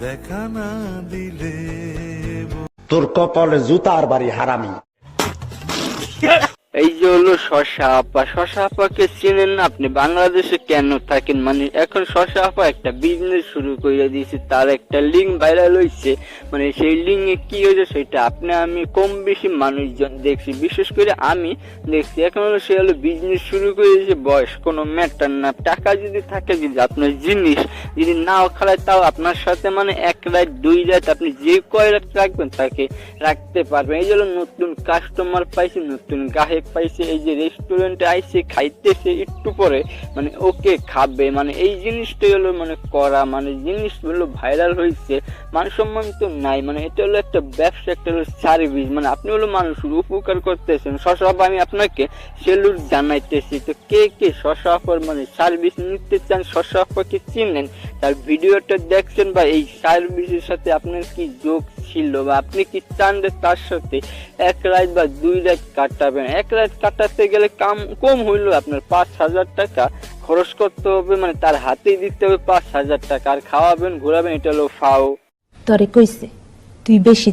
দেখা না দিলে তোর কপালে জুতার বাড়ি হারামি। যে হলো শশা আপা। শশা আপাকে চেনেন না আপনি? বাংলাদেশে কেন থাকেন? মানে এখন শশা আপা একটা বিজনেস শুরু করে দিয়েছে, তার একটা লিঙ্ক ভাইরাল হয়েছে মানে সেই লিঙ্কে কি হয়েছে সেটা আপনি, আমি কম বেশি মানুষজন দেখছি। বিশেষ করে আমি দেখছি, এখন হলো সে হলো বিজনেস শুরু করে দিয়েছে বয়স কোনো ম্যাটার না। টাকা যদি থাকে, যদি আপনার জিনিস যদি নাও খালায়, তাও আপনার সাথে মানে এক রাত, দুই রাত আপনি যে কয় রাখবেন, তাকে রাখতে পারবেন। এই যে হলো নতুন কাস্টমার পাইছি, নতুন গ্রাহক পাইছে এই যে রেস্টুরেন্টে আইসে খাইতেছে, একটু পরে মানে ওকে খাবে। মানে এই জিনিসটাই হলো মানে করা মানে জিনিস হলো ভাইরাল হয়েছে মান তো নাই। মানে এটা হলো একটা ব্যবসা, একটা হলো সার্ভিস মানে আপনি হলো মানুষের উপকার করতেছেন। সসব আমি আপনাকে সেলুট জানাইতেছি। তো কে কে শশাফর মানে সার্ভিস নিতে চান শশাফকে চিনেন? তার ভিডিওটা দেখছেন বা এই সার্ভিসের সাথে আপনার কি যোগ ছিল বা আপনি কি চান যে তার সাথে এক রাত বা দুই রাত কাটাবেন? এক রাত কাটাতে গেলে কাম কম হইল আপনার পাঁচ হাজার টাকা। খরচ করতে হবে মানে তার হাতেই দিতে হবে পাঁচ হাজার টাকা। আর খাওয়াবেন, ঘোরাবেন, এটা হলো ফাও। তরে কইছে, তুই বেশি